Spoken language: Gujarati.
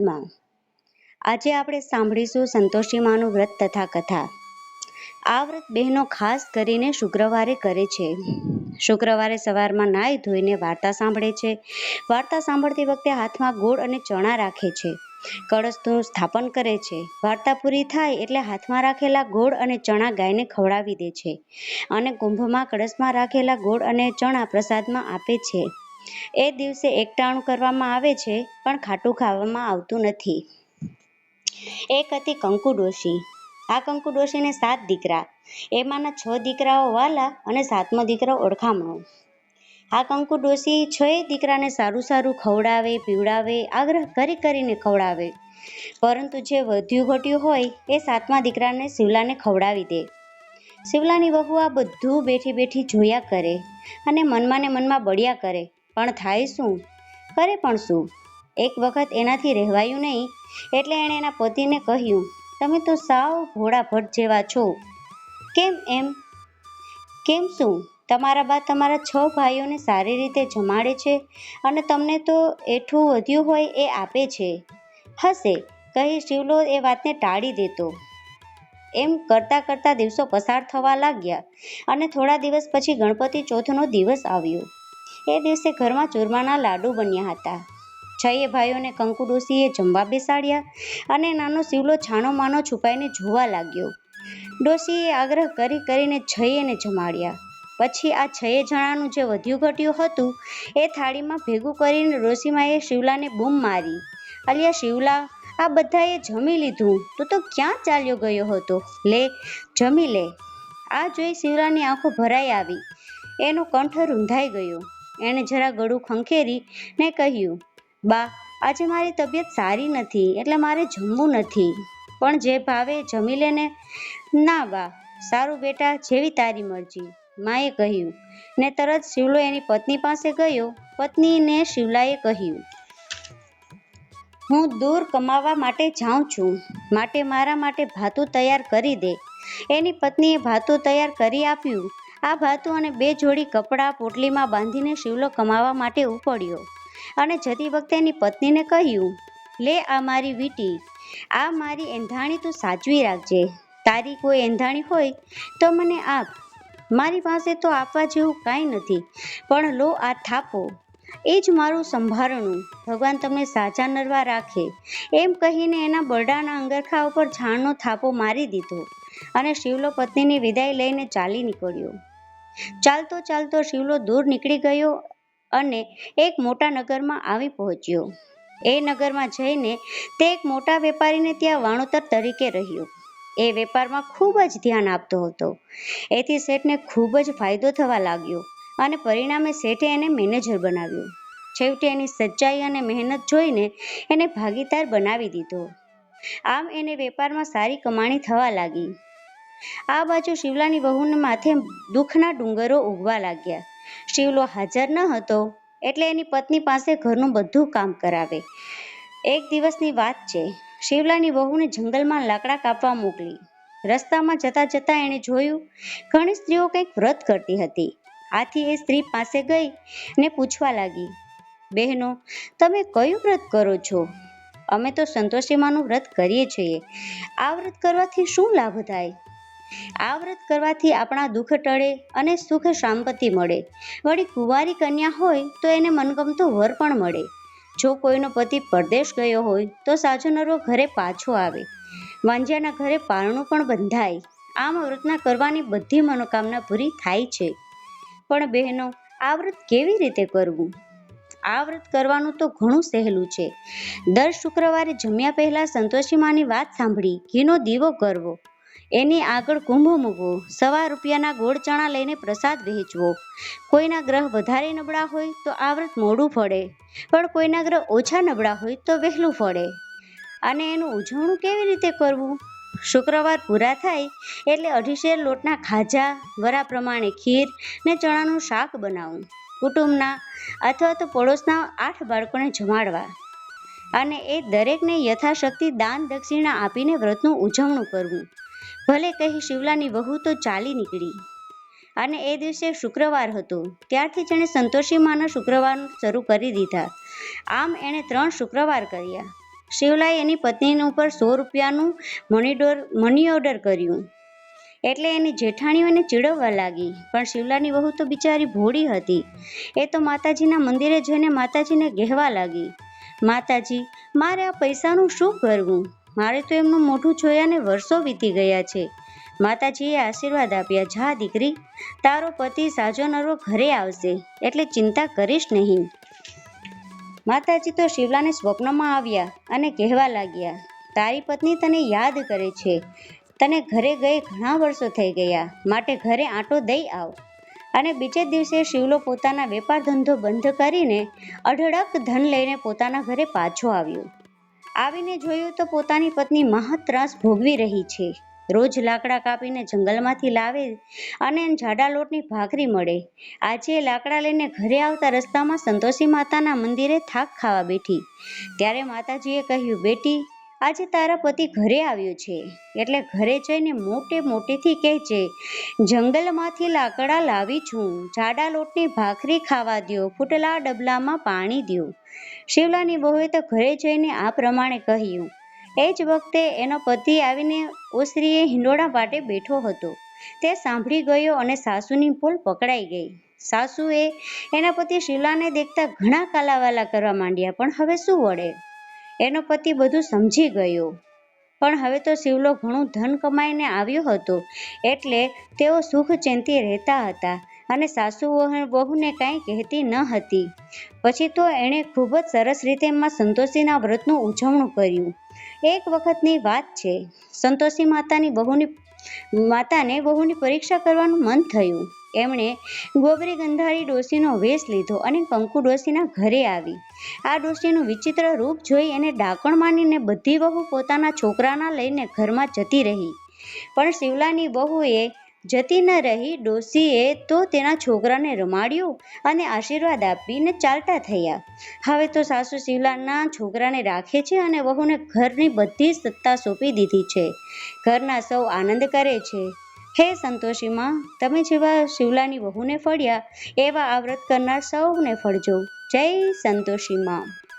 માં. આજે આપણે સાંભળીશું સંતોષી માનું વ્રત તથા કથા. આ વ્રત બહેનો ખાસ કરીને શુક્રવારે કરે છે. શુક્રવારે સવારમાં નાહી ધોઈને વાર્તા સાંભળે છે. વાર્તા સાંભળતી વખતે હાથમાં ગોળ અને ચણા રાખે છે. કળશનું સ્થાપન કરે છે. વાર્તા પૂરી થાય એટલે હાથમાં રાખેલા ગોળ અને ચણા ગાયને ખવડાવી દે છે અને કુંભમાં કળશમાં રાખેલા ગોળ અને ચણા પ્રસાદમાં આપે છે. એ દિવસે એકટાણું કરવામાં આવે છે, પણ ખાટું ખાવામાં આવતું નથી. એક હતી કંકુ ડોશી. આ કંકુ ડોશીને સાત દીકરા. એમાંના છ દીકરાઓ વાલા અને સાતમો દીકરો ઓળખામણો. આ કંકુ ડોશી છ દીકરાને સારું સારું ખવડાવે, પીવડાવે, આગ્રહ કરી કરીને ખવડાવે. પરંતુ જે વધ્યું ઘટ્યું હોય, એ સાતમા દીકરાને શિવલાને ખવડાવી દે. શિવલાની વહુ આ બધું બેઠી બેઠી જોયા કરે અને મનમાં ને મનમાં બળ્યા કરે. પણ થાય શું? કરે પણ શું? એક વખત એનાથી રહેવાયું નહીં, એટલે એણે એના પતિને કહ્યું, તમે તો સાવ ભોળા ભટ્ટ જેવા છો. કેમ એમ? કેમ શું? તમારા બા તમારા છ ભાઈઓને સારી રીતે જમાડે છે અને તમને તો એઠું વધ્યું હોય એ આપે છે. હશે, કહી શિવલો એ વાતને ટાળી દેતો. એમ કરતાં કરતાં દિવસો પસાર થવા લાગ્યા અને થોડા દિવસ પછી ગણપતિ ચોથનો દિવસ આવ્યો. એ દિવસે ઘરમાં ચૂરમાના લાડુ બન્યા હતા. છઈએ ભાઈઓને કંકુ ડોશીએ જમવા બેસાડ્યા અને નાનો શિવલો છાનો માનો છુપાઈને જોવા લાગ્યો. ડોશીએ આગ્રહ કરી કરીને છય્યેને જમાડ્યા. પછી આ છએ જણાનું જે વધ્યું ઘટ્યું હતું, એ થાળીમાં ભેગું કરીને ડોશીમાએ શિવલાને બૂમ મારી. અલિયા શિવલા, આ બધાએ જમી લીધું. તું તો ક્યાં ચાલ્યો ગયો હતો? લે, જમી લે. આ જોઈ શિવલાની આંખો ભરાઈ આવી. એનો કંઠ રૂંધાઈ ગયો. એણે જરા ગળું ખંખેરી ને કહ્યું, બા, આજે મારી તબિયત સારી નથી, એટલે મારે જમવું નથી. પણ જે ભાવે જમી લેને ના બા, સારું બેટા, જેવી તારી મરજી. માએ કહ્યું, ને તરત શિવલો એની પત્ની પાસે ગયો. પત્નીને શિવલાએ કહ્યું, હું દૂર કમાવા માટે જાઉં છું. માટે મારા માટે ભાતું તૈયાર કરી દે. એની પત્નીએ ભાતું તૈયાર કરી આપ્યું. આ ભાતુ અને બે જોડી કપડાં પોટલીમાં બાંધીને શિવલો કમાવા માટે ઉપડ્યો અને જતી વખતે એની પત્નીને કહ્યું, લે આ મારી વીટી, આ મારી એંધાણી તું સાચવી રાખજે. તારી કોઈ એંધાણી હોય તો મને આપ. મારી પાસે તો આપવા જેવું કાંઈ નથી, પણ લો આ થાપો. એ જ મારું સંભારણું. ભગવાન તમને સાચા નરવા રાખે. એમ કહીને એના બરડાના અંગરખા ઉપર છાણનો થાપો મારી દીધો અને શિવલો પત્નીની વિદાય લઈને ચાલી નીકળ્યો. ચાલતો ચાલતો શિવલો દૂર નીકળી ગયો અને એક મોટા નગરમાં આવી પહોંચ્યો. એ નગરમાં જઈને તે એક મોટા વેપારીને ત્યાં વાણોતર તરીકે રહ્યો. એ વેપારમાં ખૂબ જ ધ્યાન આપતો હતો. એથી શેઠને ખૂબ જ ફાયદો થવા લાગ્યો અને પરિણામે શેઠે એને મેનેજર બનાવ્યો. છેવટે એની સચ્ચાઈ અને મહેનત જોઈને એને ભાગીદાર બનાવી દીધો. આમ એને વેપારમાં સારી કમાણી થવા લાગી. આ બાજુ શિવલાની વહુને માથે દુઃખના ડુંગરો ઉગવા લાગ્યા. શિવલો હાજર ન હતો, એટલે એની પત્ની પાસે ઘરનું બધું કામ કરાવે. એક દિવસની વાત છે, શિવલાની વહુને જંગલમાં લાકડા કાપવા મોકલી. રસ્તામાં જતા જતા એણે જોયું, ઘણી સ્ત્રીઓ કંઈક વ્રત કરતી હતી. આથી એ સ્ત્રી પાસે ગઈ ને પૂછવા લાગી, બહેનો, તમે કયું વ્રત કરો છો? અમે તો સંતોષીમાનું વ્રત કરીએ છીએ. આ વ્રત કરવાથી શું લાભ થાય? આ વ્રત કરવાથી આપણા દુઃખ ટળે અને સુખ શાંપતિ મળે. વળી કુંવારી કન્યા હોય તો એને મનગમતો વર પણ મળે. જો કોઈનો પતિ પરદેશ ગયો હોય તો સાજો નરો ઘરે પાછો આવે. વાંજિયાના ઘરે પારણું પણ બંધાય. આમ વ્રતના કરવાની બધી મનોકામના પૂરી થાય છે. પણ બહેનો, આ વ્રત કેવી રીતે કરવું? આ વ્રત કરવાનું તો ઘણું સહેલું છે. દર શુક્રવારે જમ્યા પહેલા સંતોષી માની વાત સાંભળી, ઘીનો દીવો કરવો. એની આગળ કુંભ મૂકવો, સવા રૂપિયાના ગોળ ચણા લઈને પ્રસાદ વહેંચવો. કોઈના ગ્રહ વધારે નબળા હોય તો આ વ્રત મોડું ફળે, પણ કોઈના ગ્રહ ઓછા નબળા હોય તો વહેલું ફળે. અને એનું ઉજવણું કેવી રીતે કરવું? શુક્રવાર પૂરા થાય એટલે અઢીસેર લોટના ખાજા, વરા પ્રમાણે ખીર ને ચણાનું શાક બનાવવું કુટુંબના અથવા તો પડોશના આઠ બાળકોને જમાડવા. અને એ દરેકને યથાશક્તિ દાન દક્ષિણા આપીને વ્રતનું ઉજવણું કરવું. ભલે કહી શિવલાની વહુ તો ચાલી નીકળી. અને એ દિવસે શુક્રવાર હતો. ત્યારથી જ એણે સંતોષી માના શુક્રવાર શરૂ કરી દીધા. આમ એણે ત્રણ શુક્રવાર કર્યા. શિવલાએ એની પત્ની ઉપર સો રૂપિયાનું મની ડોર મની ઓર્ડર કર્યું. એટલે એની જેઠાણીઓને ચીડવવા લાગી. પણ શિવલાની વહુ તો બિચારી ભોળી હતી. એ તો માતાજીના મંદિરે જઈને માતાજીને કહેવા લાગી. માતાજી, મારે આ પૈસાનું શું કરવું? મારે તો એમનું મોઢું જોયાને વર્ષો વીતી ગયા છે. માતાજીએ આશીર્વાદ આપ્યા, જા દીકરી, તારો પતિ સાજો નરો ઘરે આવશે, એટલે ચિંતા કરીશ નહીં. માતાજી તો શિવલાને સ્વપ્નમાં આવ્યા અને કહેવા લાગ્યા, તારી પત્ની તને યાદ કરે છે. તને ઘરે ગઈ ઘણા વર્ષો થઈ ગયા. માટે ઘરે આંટો દઈ આવ. અને બીજે દિવસે શિવલો પોતાના વેપાર ધંધો બંધ કરીને અઢળક ધન લઈને પોતાના ઘરે પાછો આવ્યો. આવીને જોયું તો પોતાની પત્ની મહા ત્રાસ ભોગવી રહી છે. રોજ લાકડા કાપીને જંગલમાંથી લાવે અને જાડા લોટની ભાખરી મળે. આજે લાકડા લઈને ઘરે આવતા રસ્તામાં સંતોષી માતાના મંદિરે થાક ખાવા બેઠી. ત્યારે માતાજીએ કહ્યું, બેટી આજે તારા પતિ ઘરે આવ્યો છે. એટલે ઘરે જઈને મોટે મોટેથી કહેજે, જંગલમાંથી લાકડા લાવી છું. જાડા લોટની ભાખરી ખાવા દ્યો. ફૂટલા ડબલામાં પાણી દ્યો. શિવલાની બહુએ તો ઘરે જઈને આ પ્રમાણે કહ્યું. એ જ વખતે એનો પતિ આવીને ઓસરીએ હિંડોળા પાટે બેઠો હતો. તે સાંભળી ગયો અને સાસુની પોલ પકડાઈ ગઈ. સાસુએ એના પતિ શિવલાને દેખતા ઘણા કાલાવાલા કરવા માંડ્યા, પણ હવે શું વળે? એનો પતિ બધું સમજી ગયો. પણ હવે તો શિવલો ઘણું ધન કમાઈને આવ્યો હતો. એટલે તેઓ સુખ ચિંતી રહેતા હતા અને સાસુ વહુ- વહુને કાંઈ કહેતી ન હતી. પછી તો એણે ખૂબ જ સરસ રીતે એમાં સંતોષીના વ્રતનું ઉજવણું કર્યું. એક વખતની વાત છે, સંતોષી માતાની વહુની માતાને વહુની પરીક્ષા કરવાનું મન થયું. એમણે ગોબરી ગંધારી ડોશીનો વેશ લીધો અને કંકુ ડોશીના ઘરે આવી. આ ડોશીનું વિચિત્ર રૂપ જોઈ એને ડાકણ માનીને બધી વહુ પોતાના છોકરાના લઈને ઘરમાં જતી રહી. પણ શિવલાની વહુએ જતી ન રહી ડોસીએ તો તેના છોકરાને રમાડ્યો અને આશીર્વાદ આપીને ચાલતા થયા. હવે તો સાસુ શિવલાના છોકરાને રાખે છે અને વહુને ઘરની બધી સત્તા સોંપી દીધી છે. ઘરના સૌ આનંદ કરે છે. હે સંતોષીમાં, તમે જેવા શિવલાની વહુને ફળ્યા, એવા આ વ્રત કરનાર સૌને ફળજો. જય સંતોષીમાં.